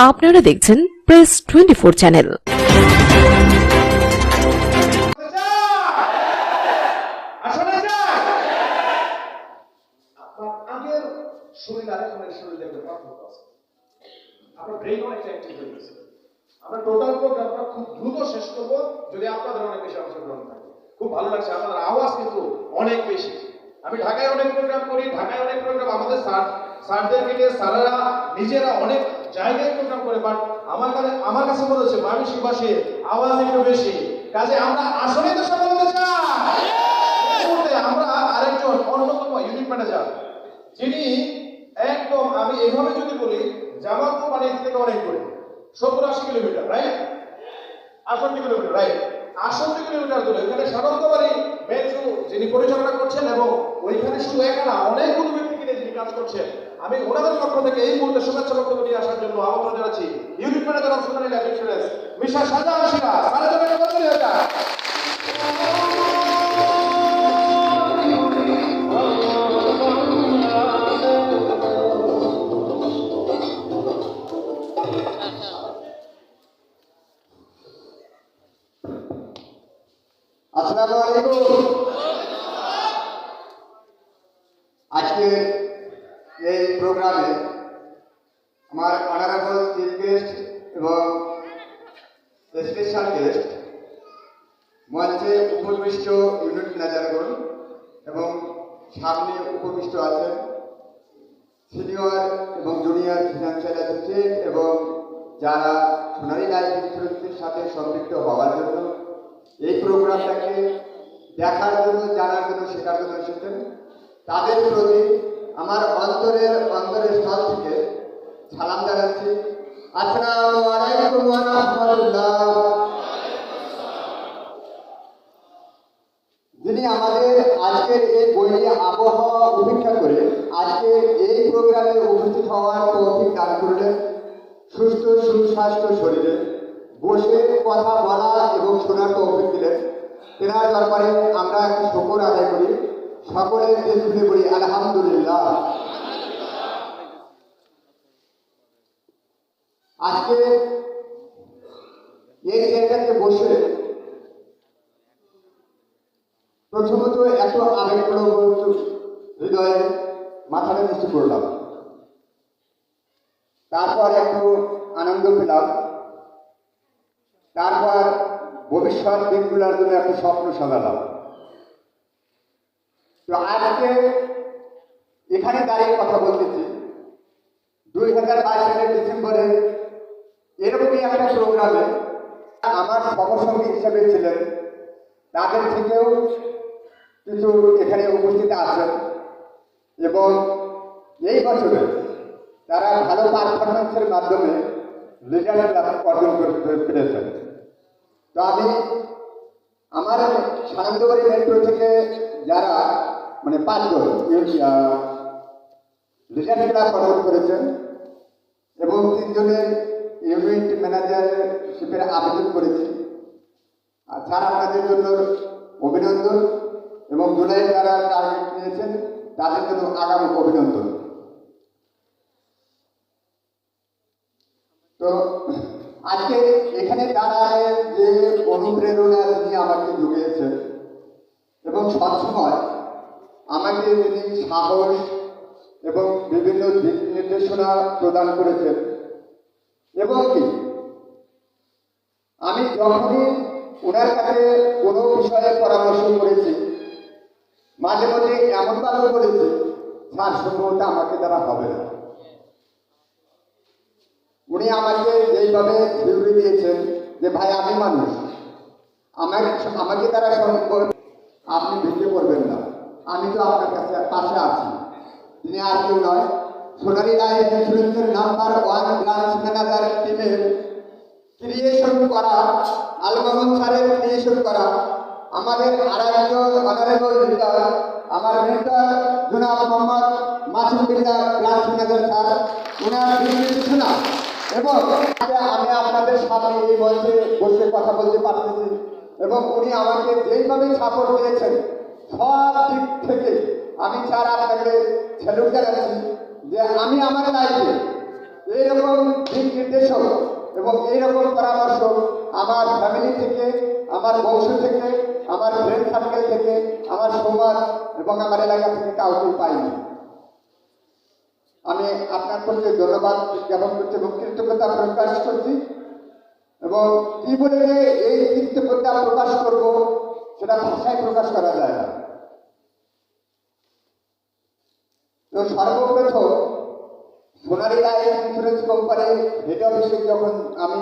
আপনারা দেখছেন press twenty four channel আমরা টোটাল খুব দ্রুত যদি খুব ভালো লাগছে আমাদের আওয়াজ কিন্তু অনেক বেশি আমি ঢাকায় অনেক প্রোগ্রাম করি ঢাকায় অনেক প্রোগ্রাম আমাদের স্যার স্যারদেরকে নিয়ে স্যারেরা নিজেরা অনেক জায়গায় প্রোগ্রাম করে বাট আমার কাছে আমার কাছে মনে হচ্ছে পাশে আওয়াজ একটু বেশি। কাজে আমরা আসলেই তো সফল হতে চাই। আমরা আরেকজন অন্যতম ইউনিট ম্যানেজার যিনি একদম আমি এভাবে যদি বলি, জামালপুর মানে থেকে অনেক দূরে। সত্তর আশি কিলোমিটার রাইট আষট্টি কিলোমিটার রাইট আষট্টি কিলোমিটার দূরে। এখানে সাগরকাবাড়ি মেট্রো যিনি পরিচালনা করছেন এবং ওইখানে শুধু একা না অনেকগুলো ব্যক্তিকে নিয়ে যিনি কাজ করছেন আমি ওনাদের পক্ষ থেকে এই মুহূর্তে শুভেচ্ছা বক্তব্য নিয়ে আসার জন্য আমন্ত্রণ জানাচ্ছি unit manager of mister Shahjahan Siraj সাড়ে আসসালামু আলাইকুম। আজকে প্রোগ্রামে আমার অনারেবল চিফ গেস্ট এবং স্পেশাল গেস্ট মঞ্চে উপবিষ্ট ইউনিট ম্যানেজারগণ এবং সামনে উপবিষ্ট আছেন সিনিয়র এবং জুনিয়র ফিনান্সিয়াল অ্যাসোসিয়েট এবং যারা সোনারি লাইফ ইন্স্যুরেন্সের সাথে সম্পৃক্ত হওয়ার জন্য এই প্রোগ্রামটাকে দেখার জন্য, জানার জন্য, শেখার জন্য এসেছেন। তাদের প্রতি আমার অন্তরের অন্তরের স্থল থেকে সালাম জানাচ্ছি। যিনি আমাদের আজকের এই বইয়ে আবহাওয়া উপেক্ষা করে আজকে এই প্রোগ্রামে উপস্থিত হওয়ার তৌফিক দান করলেন। সুস্থ, সুস্বাস্থ্য শরীরে বসে কথা বলা এবং শোনার তৌফিক দিলেন। তেনার দরবারে আমরা একটি শকর আদায় করি। সকলের খুলে বলি আলহামদুলিল্লাহ। আজকে এই জায়গাতে বসে প্রথমত এত আবেগপ্রবণ হৃদয়ে মাথাটা নিচু করলাম। তারপর একটু আনন্দ পেলাম। তারপর ভবিষ্যৎ দিনগুলোর জন্য একটা স্বপ্ন সাজালাম। তো আজকে এখানে দাঁড়িয়ে কথা বলতেছি। দুই হাজার বাইশ সালের ডিসেম্বরে এরকমই একটা প্রোগ্রামে আমার সহসঙ্গী হিসেবে ছিলেন। তাদের থেকেও কিছু এখানে উপস্থিত আছেন এবং এই বছরে তারা ভালো পারফরমেন্সের মাধ্যমে রেজাল্ট অর্জন করতে পেরেছেন তো আমি আমার সানন্দবাড়ি মেট্রো থেকে যারা মানে পাঁচজন লাভ অর্জন করেছেন এবং তিনজনের ইউনিট ম্যানেজারশিপের আবেদন করেছি। আর স্যার আপনাদের জন্য অভিনন্দন এবং জুলাই যারা টার্গেট নিয়েছেন, তাদের জন্য আগামী অভিনন্দন। তো আজকে এখানে দাঁড়ায় যে অনুপ্রেরণা তিনি আমাকে জুগিয়েছেন এবং সবসময় আমাকে তিনি সাহস এবং বিভিন্ন দিক নির্দেশনা প্রদান করেছেন। এবং কি? আমি যখনই ওনার কাছে কোনো বিষয়ে পরামর্শ করেছি, মাঝে মাঝে এমনভাবে বলেছি, স্যার, সম্ভবত আমাকে দ্বারা হবে না। উনি আমাকে যেইভাবে থিওরি দিয়েছেন যে, ভাই, আমি মানুষ। আমার আমাকে তারা সম্পর্ক আপনি আমি তো আপনার কাছে পাশে আছি। তিনি আর কেউ নয়। সোনালী লাইফ ইন্স্যুরেন্সের নাম্বার ওয়ান ব্রাঞ্চ ম্যানেজার টিমের ক্রিয়েশন করা আলমামুদ স্যারের ক্রিয়েশন করা। আমাদের আরেকজন অনারেবল লিডার আমার মেন্টর জনাব Mohammad Masum Billah branch manager sir. ওনার নির্দেশনা এবং আমি আপনাদের সামনে এই মঞ্চে বসে কথা বলতে পারতেছি এবং উনি আমাকে যেইভাবে সাপোর্ট দিয়েছেন সব দিক থেকে আমি স্যার আপনাকে স্যালুট জানাচ্ছি যে আমি আমার লাইফে এইরকম দিক নির্দেশক এবং এইরকম পরামর্শ আমার ফ্যামিলি থেকে, আমার বংশ থেকে, আমার ফ্রেন্ড সার্কেল থেকে, আমার সমাজ এবং আমার এলাকা থেকে কাউকে পাইনি। আমি আপনার প্রতি ধন্যবাদ জ্ঞাপন করছি এবং কৃতজ্ঞতা প্রকাশ করছি এবং কি বলে এই কৃতজ্ঞতা প্রকাশ করব, সেটা ভাষায় প্রকাশ করা যায় না। তো সর্বপ্রথম সোনালী লাইফ ইন্স্যুরেন্স কোম্পানির হেড অফিসে যখন আমি